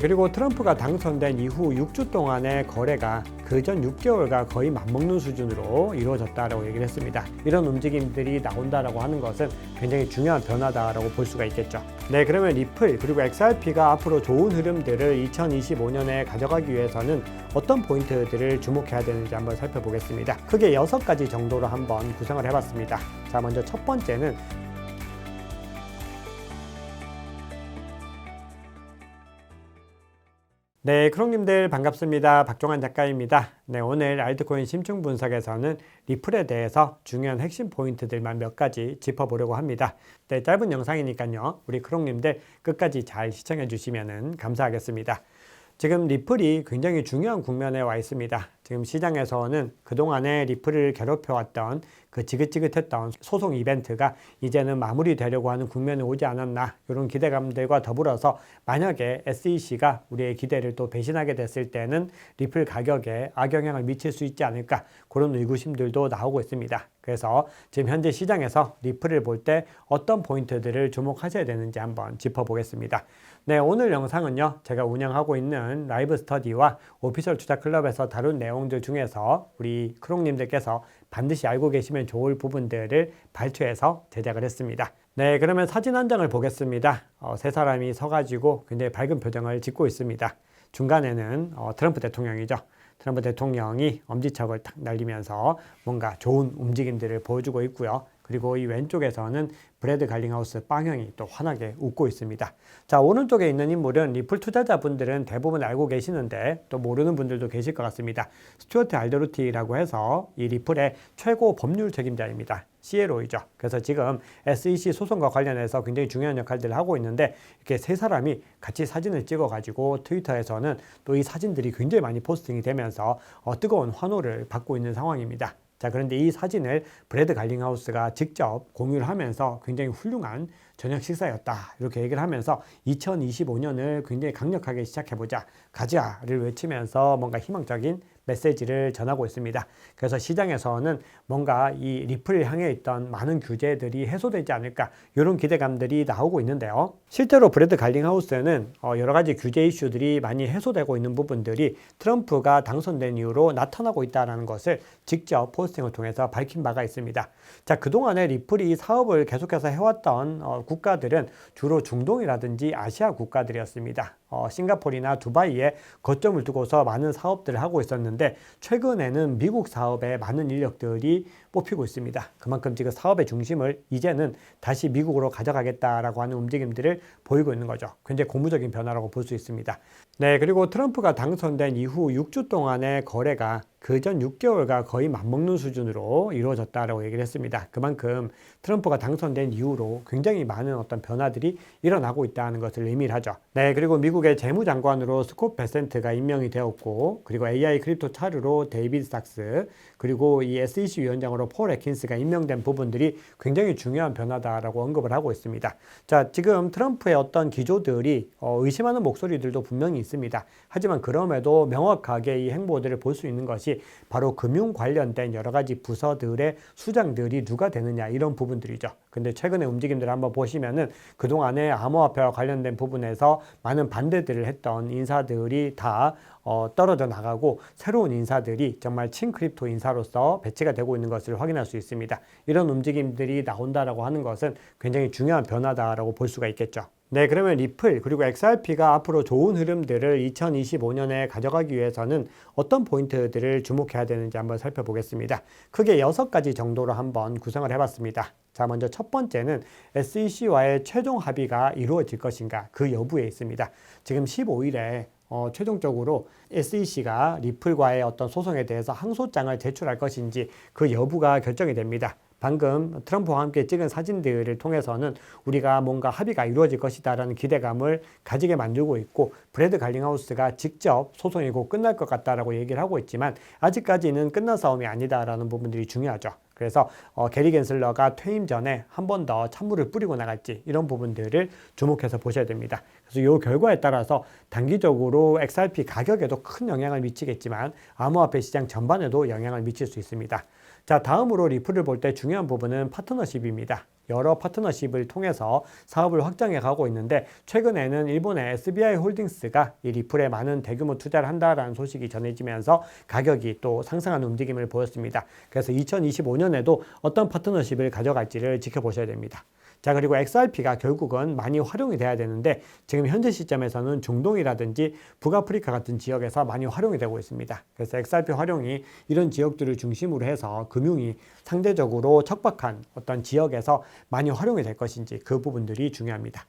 그리고 트럼프가 당선된 이후 6주 동안의 거래가 그 전 6개월과 거의 맞먹는 수준으로 이루어졌다라고 얘기를 했습니다. 이런 움직임들이 나온다라고 하는 것은 굉장히 중요한 변화다라고 볼 수가 있겠죠. 네, 그러면 리플 그리고 XRP가 앞으로 좋은 흐름들을 2025년에 가져가기 위해서는 어떤 포인트들을 주목해야 되는지 한번 살펴보겠습니다. 크게 6가지 정도로 한번 구성을 해봤습니다. 자, 먼저 첫 번째는 네, 크롱님들 반갑습니다. 박종환 작가입니다. 네, 오늘 알트코인 심층 분석에서는 리플에 대해서 중요한 핵심 포인트들만 몇 가지 짚어보려고 합니다. 네, 짧은 영상이니까요. 우리 크롱님들 끝까지 잘 시청해 주시면 감사하겠습니다. 지금 리플이 굉장히 중요한 국면에 와 있습니다. 지금 시장에서는 그동안에 리플을 괴롭혀왔던 그 지긋지긋했던 소송 이벤트가 이제는 마무리되려고 하는 국면에 오지 않았나 이런 기대감들과 더불어서 만약에 SEC가 우리의 기대를 또 배신하게 됐을 때는 리플 가격에 악영향을 미칠 수 있지 않을까 그런 의구심들도 나오고 있습니다. 그래서 지금 현재 시장에서 리플을 볼 때 어떤 포인트들을 주목하셔야 되는지 한번 짚어보겠습니다. 네, 오늘 영상은요, 제가 운영하고 있는 라이브 스터디와 오피셜 투자 클럽에서 다룬 내용들 중에서 우리 크롱님들께서 반드시 알고 계시면 좋을 부분들을 발췌해서 제작을 했습니다. 네, 그러면 사진 한 장을 보겠습니다. 어, 세 사람이 서가지고 굉장히 밝은 표정을 짓고 있습니다. 중간에는 어, 트럼프 대통령이죠. 트럼프 대통령이 엄지척을 탁 날리면서 뭔가 좋은 움직임들을 보여주고 있고요. 그리고 이 왼쪽에서는 브래드 갈링하우스 빵형이 또 환하게 웃고 있습니다. 자, 오른쪽에 있는 인물은 리플 투자자분들은 대부분 알고 계시는데 또 모르는 분들도 계실 것 같습니다. 스튜어트 알더루티라고 해서 이 리플의 최고 법률 책임자입니다. CLO이죠. 그래서 지금 SEC 소송과 관련해서 굉장히 중요한 역할들을 하고 있는데 이렇게 세 사람이 같이 사진을 찍어가지고 트위터에서는 또 이 사진들이 굉장히 많이 포스팅이 되면서 어, 뜨거운 환호를 받고 있는 상황입니다. 자, 그런데 이 사진을 브래드 갈링하우스가 직접 공유를 하면서 굉장히 훌륭한 저녁 식사였다. 이렇게 얘기를 하면서 2025년을 굉장히 강력하게 시작해보자. 가자를 외치면서 뭔가 희망적인 메시지를 전하고 있습니다. 그래서 시장에서는 뭔가 이 리플을 향해 있던 많은 규제들이 해소되지 않을까 이런 기대감들이 나오고 있는데요. 실제로 브래드 갈링하우스는 어, 여러 가지 규제 이슈들이 많이 해소되고 있는 부분들이 트럼프가 당선된 이후로 나타나고 있다는 것을 직접 포스팅을 통해서 밝힌 바가 있습니다. 자, 그동안에 리플이 사업을 계속해서 해왔던 어, 국가들은 주로 중동이라든지 아시아 국가들이었습니다. 어, 싱가포르나 두바이에 거점을 두고서 많은 사업들을 하고 있었는데 최근에는 미국 사업에 많은 인력들이 뽑히고 있습니다. 그만큼 지금 사업의 중심을 이제는 다시 미국으로 가져가겠다라고 하는 움직임들을 보이고 있는 거죠. 굉장히 고무적인 변화라고 볼 수 있습니다. 네, 그리고 트럼프가 당선된 이후 6주 동안의 거래가 그전 6개월과 거의 맞먹는 수준으로 이루어졌다라고 얘기를 했습니다. 그만큼 트럼프가 당선된 이후로 굉장히 많은 어떤 변화들이 일어나고 있다는 것을 의미를 하죠. 네, 그리고 미국의 재무장관으로 스콧 베센트가 임명이 되었고, 그리고 AI 크립토 차르로 데이비드 삭스, 그리고 이 SEC 위원장으로 폴 에킨스가 임명된 부분들이 굉장히 중요한 변화다라고 언급을 하고 있습니다. 자, 지금 트럼프의 어떤 기조들이 어, 의심하는 목소리들도 분명히 있습니다. 하지만 그럼에도 명확하게 이 행보들을 볼 수 있는 것이 바로 금융 관련된 여러 가지 부서들의 수장들이 누가 되느냐 이런 부분들이죠. 근데 최근의 움직임들을 한번 보시면은 그동안에 암호화폐와 관련된 부분에서 많은 반대들을 했던 인사들이 다 어, 떨어져 나가고 새로운 인사들이 정말 친크립토 인사로서 배치가 되고 있는 것을 확인할 수 있습니다. 이런 움직임들이 나온다라고 하는 것은 굉장히 중요한 변화다라고 볼 수가 있겠죠. 네, 그러면 리플 그리고 XRP가 앞으로 좋은 흐름들을 2025년에 가져가기 위해서는 어떤 포인트들을 주목해야 되는지 한번 살펴보겠습니다. 크게 6가지 정도로 한번 구성을 해봤습니다. 자, 먼저 첫 번째는 SEC와의 최종 합의가 이루어질 것인가 그 여부에 있습니다. 지금 15일에 어, 최종적으로 SEC가 리플과의 어떤 소송에 대해서 항소장을 제출할 것인지 그 여부가 결정이 됩니다. 방금 트럼프와 함께 찍은 사진들을 통해서는 우리가 뭔가 합의가 이루어질 것이다라는 기대감을 가지게 만들고 있고 브래드 갈링하우스가 직접 소송이 곧 끝날 것 같다라고 얘기를 하고 있지만 아직까지는 끝난 싸움이 아니다라는 부분들이 중요하죠. 그래서 어, 게리 겐슬러가 퇴임 전에 한 번 더 찬물을 뿌리고 나갈지 이런 부분들을 주목해서 보셔야 됩니다. 그래서 이 결과에 따라서 단기적으로 XRP 가격에도 큰 영향을 미치겠지만 암호화폐 시장 전반에도 영향을 미칠 수 있습니다. 자, 다음으로 리플을 볼 때 중요한 부분은 파트너십입니다. 여러 파트너십을 통해서 사업을 확장해 가고 있는데 최근에는 일본의 SBI 홀딩스가 이 리플에 많은 대규모 투자를 한다라는 소식이 전해지면서 가격이 또 상승하는 움직임을 보였습니다. 그래서 2025년에도 어떤 파트너십을 가져갈지를 지켜보셔야 됩니다. 자, 그리고 XRP가 결국은 많이 활용이 돼야 되는데 지금 현재 시점에서는 중동이라든지 북아프리카 같은 지역에서 많이 활용이 되고 있습니다. 그래서 XRP 활용이 이런 지역들을 중심으로 해서 금융이 상대적으로 척박한 어떤 지역에서 많이 활용이 될 것인지 그 부분들이 중요합니다.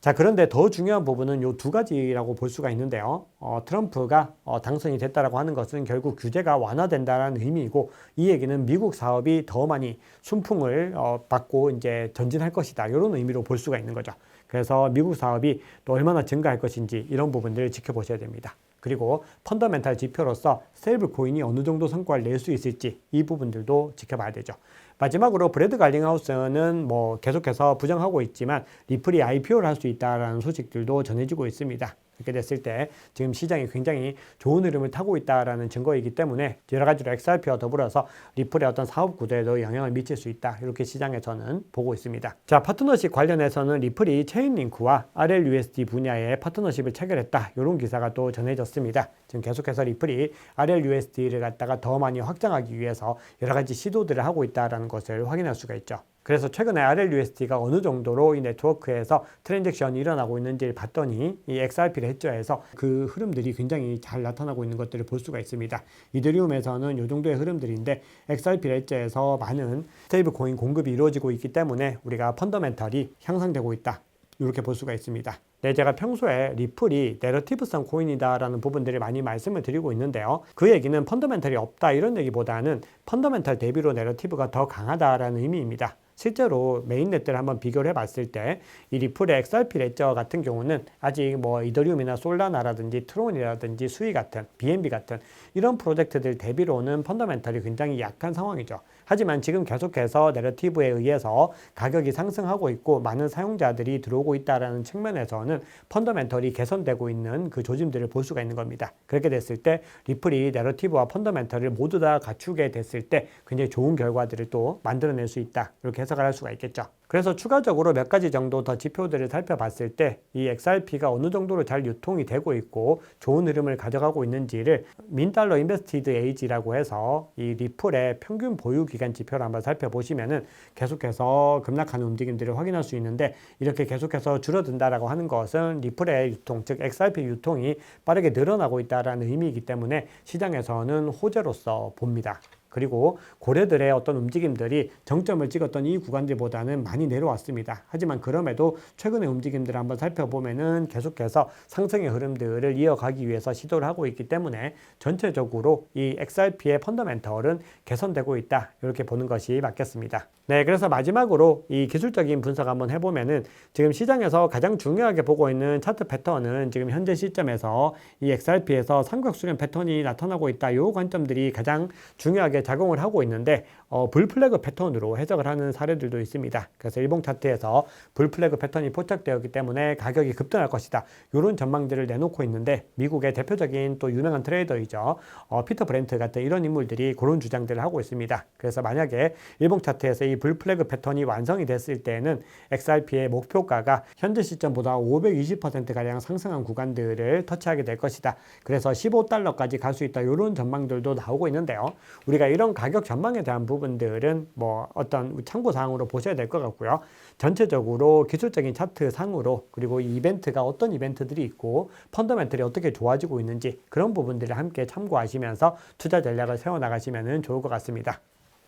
자, 그런데 더 중요한 부분은 요 두 가지라고 볼 수가 있는데요. 어, 트럼프가 어, 당선이 됐다라고 하는 것은 결국 규제가 완화된다라는 의미이고 이 얘기는 미국 사업이 더 많이 순풍을 어, 받고 이제 전진할 것이다. 이런 의미로 볼 수가 있는 거죠. 그래서 미국 사업이 또 얼마나 증가할 것인지 이런 부분들을 지켜보셔야 됩니다. 그리고 펀더멘탈 지표로서 세이블 코인이 어느 정도 성과를 낼 수 있을지 이 부분들도 지켜봐야 되죠. 마지막으로 브래드 갈링하우스는 뭐 계속해서 부정하고 있지만 리플이 IPO를 할 수 있다라는 소식들도 전해지고 있습니다. 이렇게 됐을 때 지금 시장이 굉장히 좋은 흐름을 타고 있다라는 증거이기 때문에 여러 가지로 XRP와 더불어서 리플의 어떤 사업 구도에도 영향을 미칠 수 있다. 이렇게 시장에서는 보고 있습니다. 자, 파트너십 관련해서는 리플이 체인링크와 RLUSD 분야의 파트너십을 체결했다. 이런 기사가 또 전해졌습니다. 지금 계속해서 리플이 RLUSD를 갖다가 더 많이 확장하기 위해서 여러 가지 시도들을 하고 있다라는 것을 확인할 수가 있죠. 그래서 최근에 RLUSD가 어느 정도로 이 네트워크에서 트랜잭션이 일어나고 있는지를 봤더니 이 XRP 레저에서 그 흐름들이 굉장히 잘 나타나고 있는 것들을 볼 수가 있습니다. 이더리움에서는 이 정도의 흐름들인데 XRP 레저에서 많은 스테이블 코인 공급이 이루어지고 있기 때문에 우리가 펀더멘탈이 향상되고 있다. 이렇게 볼 수가 있습니다. 네, 제가 평소에 리플이 내러티브성 코인이다라는 부분들을 많이 말씀을 드리고 있는데요. 그 얘기는 펀더멘탈이 없다 이런 얘기보다는 펀더멘탈 대비로 내러티브가 더 강하다라는 의미입니다. 실제로 메인넷들을 한번 비교를 해봤을 때 이 리플의 XRP 레저 같은 경우는 아직 뭐 이더리움이나 솔라나라든지 트론이라든지 수이 같은 BNB 같은 이런 프로젝트들 대비로는 펀더멘탈이 굉장히 약한 상황이죠. 하지만 지금 계속해서 내러티브에 의해서 가격이 상승하고 있고 많은 사용자들이 들어오고 있다라는 측면에서는 펀더멘털이 개선되고 있는 그 조짐들을 볼 수가 있는 겁니다. 그렇게 됐을 때 리플이 내러티브와 펀더멘털을 모두 다 갖추게 됐을 때 굉장히 좋은 결과들을 또 만들어낼 수 있다. 이렇게 해석을 할 수가 있겠죠. 그래서 추가적으로 몇 가지 정도 더 지표들을 살펴봤을 때 이 XRP가 어느 정도로 잘 유통이 되고 있고 좋은 흐름을 가져가고 있는지를 민달러 인베스티드 에이지라고 해서 이 리플의 평균 보유 기간 지표를 한번 살펴보시면은 계속해서 급락하는 움직임들을 확인할 수 있는데 이렇게 계속해서 줄어든다라고 하는 것은 리플의 유통 즉 XRP 유통이 빠르게 늘어나고 있다라는 의미이기 때문에 시장에서는 호재로서 봅니다. 그리고 고래들의 어떤 움직임들이 정점을 찍었던 이 구간들보다는 많이 내려왔습니다. 하지만 그럼에도 최근의 움직임들을 한번 살펴보면은 계속해서 상승의 흐름들을 이어가기 위해서 시도를 하고 있기 때문에 전체적으로 이 XRP의 펀더멘털은 개선되고 있다. 이렇게 보는 것이 맞겠습니다. 네, 그래서 마지막으로 이 기술적인 분석 한번 해보면은 지금 시장에서 가장 중요하게 보고 있는 차트 패턴은 지금 현재 시점에서 이 XRP에서 삼각수렴 패턴이 나타나고 있다. 이 관점들이 가장 중요하게 작용을 하고 있는데 어, 불플래그 패턴으로 해석을 하는 사례들도 있습니다. 그래서 일봉 차트에서 불플래그 패턴이 포착되었기 때문에 가격이 급등할 것이다. 이런 전망들을 내놓고 있는데 미국의 대표적인 또 유명한 트레이더이죠. 어, 피터 브렌트 같은 이런 인물들이 그런 주장들을 하고 있습니다. 그래서 만약에 일봉 차트에서 이 불플래그 패턴이 완성이 됐을 때는 XRP의 목표가가 현재 시점보다 520%가량 상승한 구간들을 터치하게 될 것이다. 그래서 15달러까지 갈 수 있다. 이런 전망들도 나오고 있는데요. 우리가 이런 가격 전망에 대한 부분 들은 뭐 어떤 참고 사항으로 보셔야 될 것 같고요. 전체적으로 기술적인 차트 상으로 그리고 이 이벤트가 어떤 이벤트들이 있고 펀더멘털이 어떻게 좋아지고 있는지 그런 부분들을 함께 참고하시면서 투자 전략을 세워 나가시면 좋을 것 같습니다.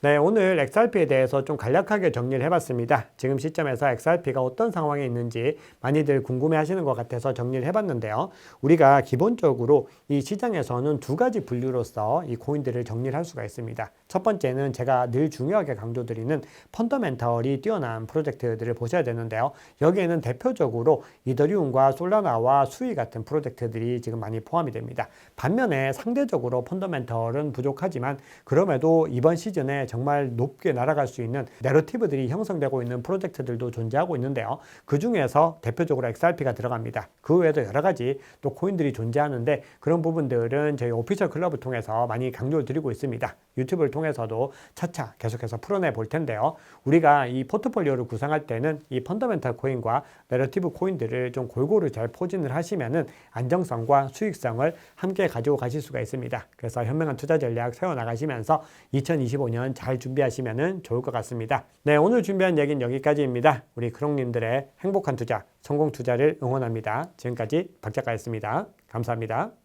네, 오늘 XRP에 대해서 좀 간략하게 정리를 해봤습니다. 지금 시점에서 XRP가 어떤 상황에 있는지 많이들 궁금해 하시는 것 같아서 정리를 해봤는데요. 우리가 기본적으로 이 시장에서는 두 가지 분류로서 이 코인들을 정리를 할 수가 있습니다. 첫 번째는 제가 늘 중요하게 강조드리는 펀더멘털이 뛰어난 프로젝트들을 보셔야 되는데요. 여기에는 대표적으로 이더리움과 솔라나와 수이 같은 프로젝트들이 지금 많이 포함이 됩니다. 반면에 상대적으로 펀더멘털은 부족하지만 그럼에도 이번 시즌에 정말 높게 날아갈 수 있는 내러티브들이 형성되고 있는 프로젝트들도 존재하고 있는데요. 그 중에서 대표적으로 XRP가 들어갑니다. 그 외에도 여러 가지 또 코인들이 존재하는데 그런 부분들은 저희 오피셜 클럽을 통해서 많이 강조를 드리고 있습니다. 유튜브를 통해서도 차차 계속해서 풀어내 볼 텐데요. 우리가 이 포트폴리오를 구성할 때는 이 펀더멘탈 코인과 내러티브 코인들을 좀 골고루 잘 포진을 하시면은 안정성과 수익성을 함께 가지고 가실 수가 있습니다. 그래서 현명한 투자 전략 세워 나가시면서 2025년 잘 준비하시면은 좋을 것 같습니다. 네, 오늘 준비한 얘기는 여기까지입니다. 우리 크롱님들의 행복한 투자, 성공 투자를 응원합니다. 지금까지 박 작가였습니다. 감사합니다.